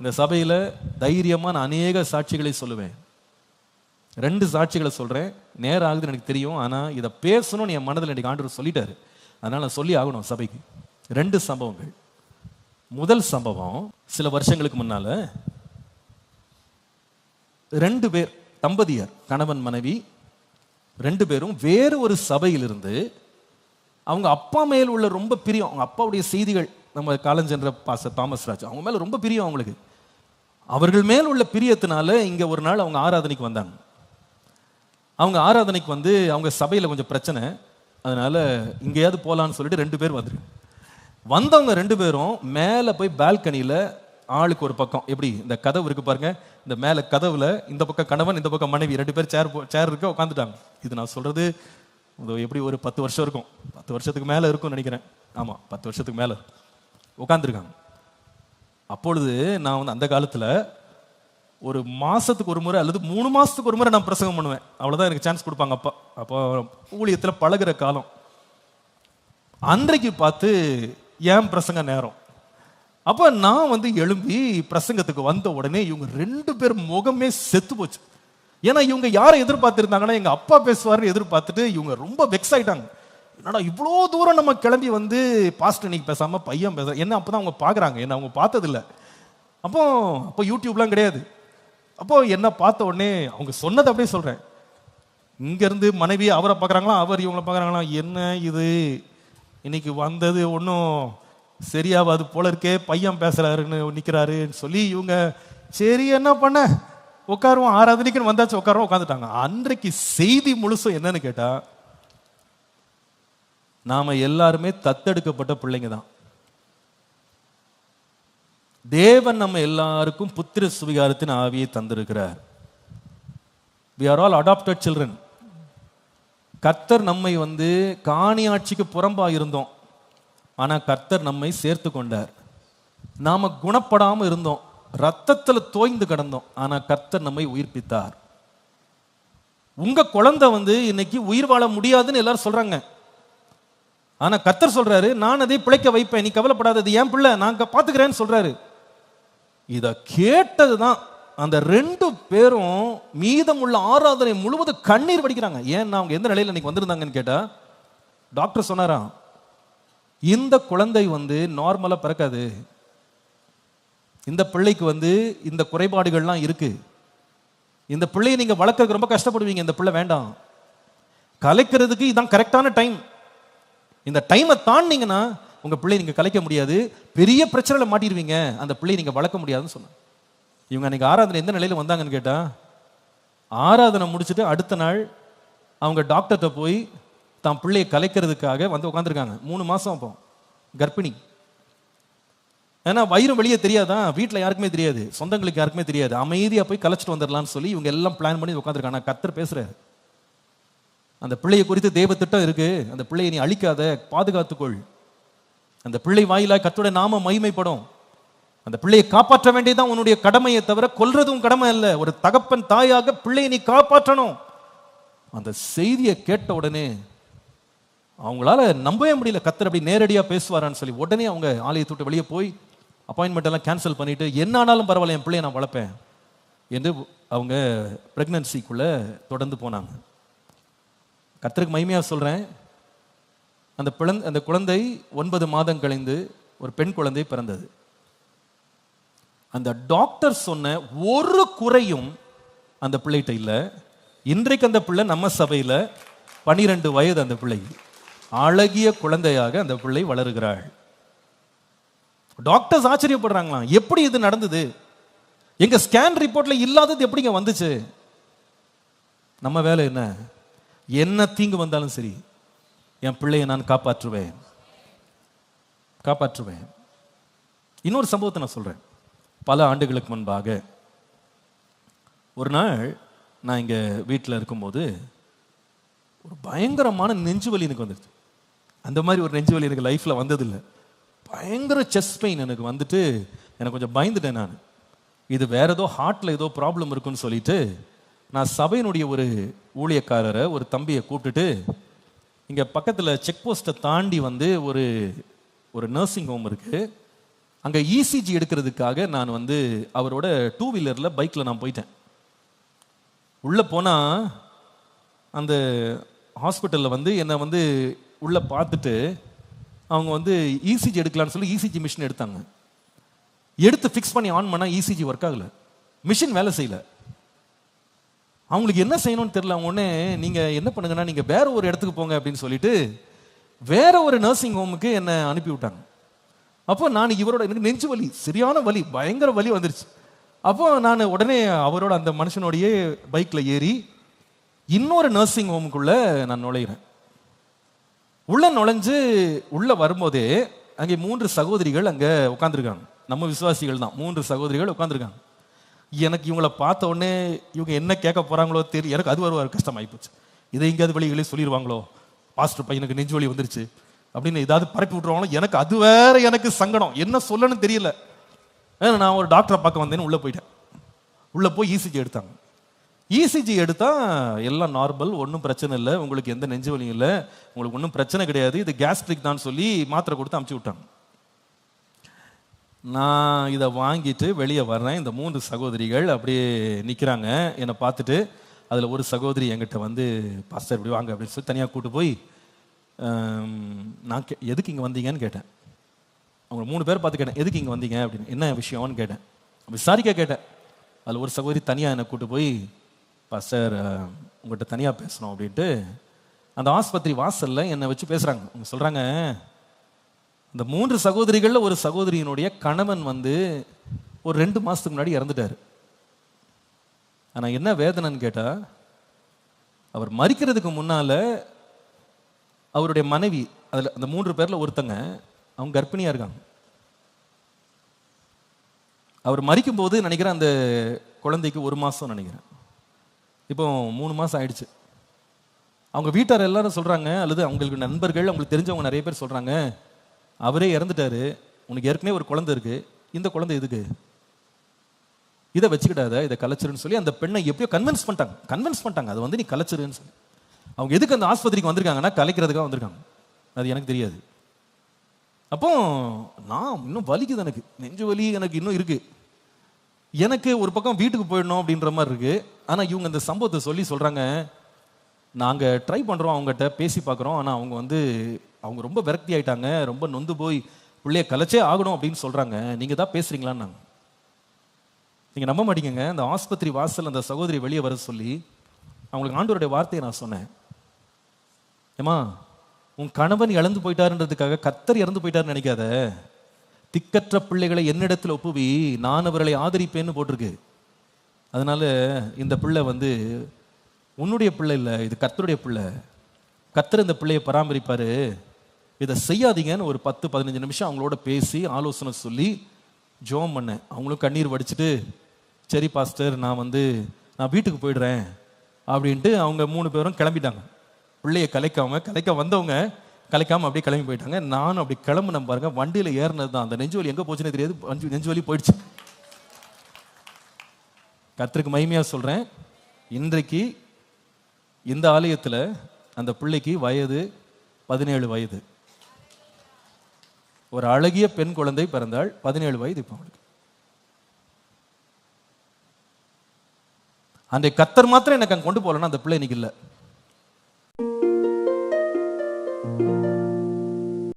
இந்த சபையில் தைரியமாக நான் அநேக சாட்சிகளை சொல்லுவேன். ரெண்டு சாட்சிகளை சொல்கிறேன் நேரம் ஆகுதுன்னு எனக்கு தெரியும். ஆனால் இதை பேசணும்னு என் மனதில் எனக்கு ஆண்டவர் சொல்லிட்டாரு. அதனால் நான் சொல்லி ஆகணும் சபைக்கு. ரெண்டு சம்பவங்கள். முதல் சம்பவம் சில வருஷங்களுக்கு முன்னால் ரெண்டு பேர் தம்பதியர் கணவன் மனைவி ரெண்டு பேரும் வேறு ஒரு சபையிலிருந்து அவங்க அப்பா மேல் உள்ள ரொம்ப பிரியம். அவங்க அப்பாவுடைய செய்திகள் நம்ம காலஞ்சென்ற பாச தாமஸ் ராஜ் அவங்க மேலே ரொம்ப பிரியம் அவங்களுக்கு. அவர்கள் மேல் உள்ள பிரியத்தினால இங்க ஒரு நாள் அவங்க ஆராதனைக்கு வந்தாங்க. அவங்க ஆராதனைக்கு வந்து அவங்க சபையில கொஞ்சம் பிரச்சனை. அதனால இங்கேயாவது போலான்னு சொல்லிட்டு ரெண்டு பேர் வந்துரு வந்தவங்க ரெண்டு பேரும் மேலே போய் பால்கனியில் ஆளுக்கு ஒரு பக்கம். எப்படி? இந்த கதவு இருக்கு பாருங்க. இந்த மேலே கதவுல இந்த பக்கம் கணவன் இந்த பக்கம் மனைவி ரெண்டு பேர் சேர் சேர் இருக்க உட்காந்துட்டாங்க இது நான் சொல்றது எப்படி ஒரு பத்து வருஷம் இருக்கும். பத்து வருஷத்துக்கு மேலே இருக்கும்னு நினைக்கிறேன். ஆமாம் பத்து வருஷத்துக்கு மேலே உட்காந்துருக்காங்க அப்பொழுது நான் வந்து அந்த காலத்தில் ஒரு மாதத்துக்கு ஒரு முறை அல்லது மூணு மாதத்துக்கு ஒரு முறை நான் பிரசங்கம் பண்ணுவேன். அவ்வளோதான் எனக்கு சான்ஸ் கொடுப்பாங்க அப்பா. அப்போ ஊழியத்தில் பழகுற காலம். அன்றைக்கு பார்த்து ஏன் பிரசங்க நேரம்? அப்போ நான் வந்து எழும்பி பிரசங்கத்துக்கு வந்த உடனே இவங்க ரெண்டு பேர் முகமே செத்து போச்சு. ஏன்னா இவங்க யாரை எதிர்பார்த்துருந்தாங்கன்னா எங்கள் அப்பா பேசுவார்னு எதிர்பார்த்துட்டு இவங்க ரொம்ப வெக்ஸ் ஆயிட்டாங்க. என்னடா இவ்வளோ தூரம் நம்ம கிளம்பி வந்து பாஸ்ட் இன்னைக்கு பேசாமல் பையன் பேச என்ன அப்பதான் அவங்க பார்க்குறாங்க என்ன அவங்க பார்த்ததில்ல. அப்போ அப்போ யூடியூப்லாம் கிடையாது. அப்போ என்ன பார்த்த உடனே அவங்க சொன்னதை அப்படியே சொல்கிறேன் இங்கேருந்து மனைவி அவரை பார்க்குறாங்களா? அவர் இவங்களை பார்க்குறாங்களா? என்ன இது? இன்னைக்கு வந்தது ஒன்றும் சரியாவாது போல இருக்கே பையன் பேசுறாருன்னு நிற்கிறாருன்னு சொல்லி இவங்க சரி என்ன பண்ண? உட்காருவோம் ஆராதனைக்குன்னு வந்தாச்சு உட்காருவோம் உட்காந்துட்டாங்க அன்றைக்கு செய்தி முழுசும் என்னன்னு கேட்டால் நாம எல்லாருமே தத்தெடுக்கப்பட்ட பிள்ளைங்க தான் தேவன் நம்ம எல்லாருக்கும் புத்திர சுவிகாரத்தின் ஆவியை தந்திருக்கிறார். We are all adopted children கர்த்தர் நம்மை வந்து காணி ஆட்சிக்கு புறம்பா இருந்தோம் ஆனா கர்த்தர் நம்மை சேர்த்து கொண்டார். நாம குணப்படாமல் இருந்தோம். ரத்தத்துல தோய்ந்து கிடந்தோம். ஆனா கர்த்தர் நம்மை உயிர்ப்பித்தார். உங்க குழந்தை வந்து இன்னைக்கு உயிர் வாழ முடியாதுன்னு எல்லாரும் சொல்றாங்க. ஆனால் கத்தர் சொல்றாரு நான் அதை பிழைக்க வைப்பேன் நீ கவலைப்படாதது என் பிள்ளை நான் பார்த்துக்கிறேன்னு சொல்கிறாரு இதை கேட்டது தான் அந்த ரெண்டு பேரும் மீதமுள்ள ஆராதனை முழுவதும் கண்ணீர் வடிக்கிறாங்க. ஏன் அவங்க எந்த நிலையில் இன்னைக்கு வந்திருந்தாங்கன்னு கேட்டா டாக்டர் சொன்னாராம் இந்த குழந்தை வந்து நார்மலாக பிறக்காது. இந்த பிள்ளைக்கு வந்து இந்த குறைபாடுகள்லாம் இருக்கு. இந்த பிள்ளையை நீங்கள் வளர்க்கறதுக்கு ரொம்ப கஷ்டப்படுவீங்க இந்த பிள்ளை வேண்டாம். கலைக்கிறதுக்கு இதான் கரெக்டான டைம் இந்த டைமை தாண்டிங்கன்னா உங்கள் பிள்ளை நீங்கள் கலைக்க முடியாது. பெரிய பிரச்சனையில் மாட்டிடுவீங்க அந்த பிள்ளையை நீங்கள் வளர்க்க முடியாதுன்னு சொன்னாங்க. இவங்க அன்றைக்கி ஆராதனை எந்த நிலையில் வந்தாங்கன்னு கேட்டால் ஆராதனை முடிச்சுட்டு அடுத்த நாள் அவங்க டாக்டர்கிட்ட போய் தான் பிள்ளையை கலைக்கிறதுக்காக வந்து உட்காந்துருக்காங்க மூணு மாதம் அப்போ. கர்ப்பிணி. ஏன்னா வயிறு வெளியே தெரியாதான் வீட்டில் யாருக்குமே தெரியாது. சொந்தங்களுக்கு யாருக்குமே தெரியாது. அமைதியாக போய் கலைச்சிட்டு வந்துடலாம்னு சொல்லி இவங்க எல்லாம் பிளான் பண்ணி உட்காந்துருக்காங்க கத்தர் பேசுகிறாரு அந்த பிள்ளையை குறித்து தேவ திட்டம் இருக்கு. அந்த பிள்ளையை நீ அழிக்காத பாதுகாத்துக்கொள். அந்த பிள்ளை வாயிலாக கத்தோட நாம மகிமைப்படும். அந்த பிள்ளையை காப்பாற்ற வேண்டியதான் உன்னுடைய கடமையை தவிர கொல்றதும் கடமை அல்ல. ஒரு தகப்பன் தாயாக பிள்ளையை நீ காப்பாற்றணும். அந்த செய்தியை கேட்ட உடனே அவங்களால நம்பவே முடியல கத்தர் அப்படி நேரடியாக பேசுவாரான்னு சொல்லி. உடனே அவங்க ஆலயத்தை விட்டு வெளியே போய் அப்பாயின்மெண்ட் எல்லாம் கேன்சல் பண்ணிட்டு என்ன ஆனாலும் பரவாயில்ல என் பிள்ளையை நான் வளர்ப்பேன். என்று அவங்க பிரெக்னன்சிக்குள்ள தொடர்ந்து போனாங்க. கர்த்தருக்கு மகிமையாக சொல்கிறேன் அந்த பிளந் அந்த குழந்தை ஒன்பது மாதம் கழிந்து ஒரு பெண் குழந்தை பிறந்தது. அந்த டாக்டர் சொன்ன ஒரு குறையும் அந்த பிள்ளைகிட்ட இல்லை. இன்றைக்கு அந்த பிள்ளை நம்ம சபையில் பனிரெண்டு வயது அந்த பிள்ளை. அழகிய குழந்தையாக அந்த பிள்ளை வளருகிறாள். டாக்டர்ஸ் ஆச்சரியப்படுறாங்களாம் எப்படி இது நடந்தது? எங்க ஸ்கேன் ரிப்போர்ட்ல இல்லாதது எப்படிங்க வந்துச்சு? நம்ம வேலை என்ன? என்ன தீங்கு வந்தாலும் சரி என் பிள்ளையை நான் காப்பாற்றுவேன். காப்பாற்றுவேன். இன்னொரு சம்பவத்தை நான் சொல்கிறேன் பல ஆண்டுகளுக்கு முன்பாக. ஒரு நாள் நான் இங்கே வீட்டில் இருக்கும்போது ஒரு பயங்கரமான நெஞ்சு வலி எனக்கு வந்துடுச்சு. அந்த மாதிரி ஒரு நெஞ்சு வலி எனக்கு லைஃப்பில் வந்ததில்லை. பயங்கர செஸ்ட் பெயின் எனக்கு வந்துட்டு எனக்கு கொஞ்சம் பயந்துட்டேன் நான். இது வேற ஏதோ ஹார்ட்டில் ஏதோ ப்ராப்ளம் இருக்குன்னு சொல்லிட்டு நான் சபையினுடைய ஒரு ஊழியக்காரரை ஒரு தம்பியை கூப்பிட்டுட்டு இங்கே பக்கத்தில் செக் போஸ்ட்டை தாண்டி வந்து ஒரு ஒரு நர்சிங் ஹோம் இருக்கு. அங்கே இசிஜி எடுக்கிறதுக்காக நான் வந்து அவரோட டூ வீலரில் பைக்கில் நான் போயிட்டேன். உள்ளே போனால் அந்த ஹாஸ்பிட்டலில் வந்து என்னை வந்து உள்ளே பார்த்துட்டு அவங்க வந்து இசிஜி எடுக்கலான்னு சொல்லி இசிஜி மிஷின் எடுத்தாங்க. எடுத்து ஃபிக்ஸ் பண்ணி ஆன் பண்ணால் இசிஜி ஒர்க் ஆகலை. மிஷின் வேலை செய்யல. அவங்களுக்கு என்ன செய்யணும்னு தெரியல. அவங்க உடனே நீங்கள் என்ன பண்ணுங்கன்னா நீங்கள் வேற ஒரு இடத்துக்கு போங்க அப்படின்னு சொல்லிட்டு வேற ஒரு நர்சிங் ஹோமுக்கு என்னை அனுப்பி விட்டாங்க. அப்போ நான் இவரோட எனக்கு நெஞ்சு வலி சரியான வலி பயங்கர வலி வந்துருச்சு. அப்போ நான் உடனே அவரோட அந்த மனுஷனோடையே பைக்கில் ஏறி இன்னொரு நர்சிங் ஹோமுக்குள்ள நான் நுழையிறேன். உள்ள நுழைஞ்சு உள்ள வரும்போதே அங்கே மூன்று சகோதரிகள் அங்கே உட்காந்துருக்காங்க நம்ம விசுவாசிகள் தான் மூன்று சகோதரிகள் உட்காந்துருக்காங்க எனக்கு இவங்களை பார்த்த உடனே இவங்க என்ன கேட்க போகிறாங்களோ தெரியும் எனக்கு அது ஒரு கஷ்டமாகி போச்சு இதை எங்கேயாவது வழிகளே சொல்லிடுவாங்களோ பாஸ்டர் பையனுக்கு நெஞ்சு வலி வந்துருச்சு. அப்படின்னு ஏதாவது பரப்பி விட்டுருவாங்களோ? எனக்கு அது வேற எனக்கு சங்கடம். என்ன சொல்லணும்னு தெரியல. ஏன்னா நான் ஒரு டாக்டரை பார்க்க வந்தேன்னு உள்ளே போயிட்டேன். உள்ளே போய் இசிஜி எடுத்தாங்க. இசிஜி எடுத்தால் எல்லாம் நார்மல் ஒன்றும் பிரச்சனை இல்லை. உங்களுக்கு எந்த நெஞ்சு வலியும் இல்லை. உங்களுக்கு ஒன்றும் பிரச்சனை கிடையாது. இது கேஸ்ட்ரிக் தான் சொல்லி மாத்திரை கொடுத்து அமுச்சு விட்டாங்க. நான் இதை வாங்கிட்டு வெளியே வர்றேன். இந்த மூன்று சகோதரிகள் அப்படியே நிற்கிறாங்க என்னை பார்த்துட்டு அதில் ஒரு சகோதரி என்கிட்ட வந்து பாஸ்டர் இப்படி வாங்க அப்படின்னு சொல்லி தனியாக கூட்டு போய் நான் கே எதுக்கு இங்கே வந்தீங்கன்னு கேட்டேன். அவங்க மூணு பேர் பார்த்து கேட்டேன் எதுக்கு இங்கே வந்தீங்க? அப்படின்னு என்ன விஷயம்னு கேட்டேன். விசாரிக்க கேட்டேன். அதில் ஒரு சகோதரி தனியாக என்னை கூட்டு போய் பாஸ்டர் உங்கள்கிட்ட தனியாக பேசணும் அப்படின்ட்டு அந்த ஆஸ்பத்திரி வாசலில் என்னை வச்சு பேசுகிறாங்க அவங்க சொல்கிறாங்க இந்த மூன்று சகோதரிகளில் ஒரு சகோதரியினுடைய கணவன் வந்து ஒரு ரெண்டு மாதத்துக்கு முன்னாடி இறந்துட்டாரு. ஆனால் என்ன வேதனைன்னு கேட்டால் அவர் மறிக்கிறதுக்கு முன்னால் அவருடைய மனைவி அதில் அந்த மூன்று பேரில் ஒருத்தங்க அவங்க கர்ப்பிணியாக இருக்காங்க. அவர் மறிக்கும் போது நினைக்கிறேன் அந்த குழந்தைக்கு ஒரு மாதம் நினைக்கிறேன். இப்போ மூணு மாதம் ஆயிடுச்சு. அவங்க வீட்டார் எல்லாரும் சொல்கிறாங்க அல்லது அவங்களுக்கு நண்பர்கள் அவங்களுக்கு தெரிஞ்சவங்க நிறைய பேர் சொல்கிறாங்க அவரே இறந்துட்டாரு. உனக்கு ஏற்கனவே ஒரு குழந்தை இருக்கு. இந்த குழந்தை எதுக்கு? இதை வச்சுக்கிடாத இதை கலைச்சிருன்னு சொல்லி அந்த பெண்ணை எப்படியோ கன்வின்ஸ் பண்ணிட்டாங்க. கன்வின்ஸ் பண்ணிட்டாங்க. அது வந்து நீ கலைச்சிருன்னு சொல்லி. அவங்க எதுக்கு அந்த ஆஸ்பத்திரிக்கு வந்திருக்காங்கன்னா கலைக்கிறதுக்காக வந்திருக்காங்க. அது எனக்கு தெரியாது. அப்போ நான் இன்னும் வலிக்குது எனக்கு. நெஞ்சு வலி எனக்கு இன்னும் இருக்கு. எனக்கு ஒரு பக்கம் வீட்டுக்கு போயிடணும் அப்படின்ற மாதிரி இருக்கு. ஆனா இவங்க இந்த சம்பவத்தை சொல்லி சொல்றாங்க. நாங்கள் ட்ரை பண்ணுறோம் அவங்ககிட்ட பேசி பார்க்குறோம். ஆனால் அவங்க வந்து அவங்க ரொம்ப விரக்தி ஆயிட்டாங்க ரொம்ப நொந்து போய் பிள்ளைய கலைச்சே ஆகணும் அப்படின்னு சொல்றாங்க. நீங்க தான் பேசுறீங்களான்னு நீங்க. நம்ப மாட்டீங்க அந்த ஆஸ்பத்திரி வாசல் அந்த சகோதரி வெளியே வர சொல்லி அவங்களுக்கு ஆண்டோருடைய வார்த்தையை நான் சொன்னேன். ஏமா உன் கணவன் இழந்து போயிட்டாருன்றதுக்காக கத்தர் இறந்து போயிட்டாருன்னு நினைக்காத. திக்கற்ற பிள்ளைகளை என்னிடத்தில் ஒப்புவி நான் அவர்களை ஆதரிப்பேன்னு போட்டிருக்கு. அதனால இந்த பிள்ளை வந்து உன்னுடைய பிள்ளை இல்லை இது கத்தருடைய பிள்ளை. கத்தர் இந்த பிள்ளையை பராமரிப்பாரு. இதை செய்யாதீங்கன்னு ஒரு பத்து பதினஞ்சு நிமிஷம் அவங்களோட பேசி ஆலோசனை சொல்லி ஜோம் பண்ணேன் அவங்களும் கண்ணீர் வடிச்சிட்டு சரி பாஸ்டர் நான் வந்து நான் வீட்டுக்கு போயிடுறேன் அப்படின்ட்டு அவங்க மூணு பேரும் கிளம்பிட்டாங்க. பிள்ளைய கலைக்காம கலைக்க வந்தவங்க கலைக்காம அப்படியே கிளம்பி போயிட்டாங்க. நானும் அப்படி கிளம்புன பாருங்க. வண்டியில் ஏறினது தான். அந்த நெஞ்சுவலி எங்கே போச்சுன்னு தெரியாது. நெஞ்சு- வலி போயிடுச்சு. கர்த்தருக்கு மகிமையாக சொல்கிறேன் இன்றைக்கு இந்த ஆலயத்தில் அந்த பிள்ளைக்கு வயது பதினேழு வயது. ஒரு அழகிய பெண் குழந்தை பிறந்தாள். பதினேழு வயது இப்போ அவளுக்கு. அந்த கத்தர் மாத்திரம் எனக்கு அங்க கொண்டு போகலன்னா அந்த பிள்ளை இன்னைக்கு இல்லை.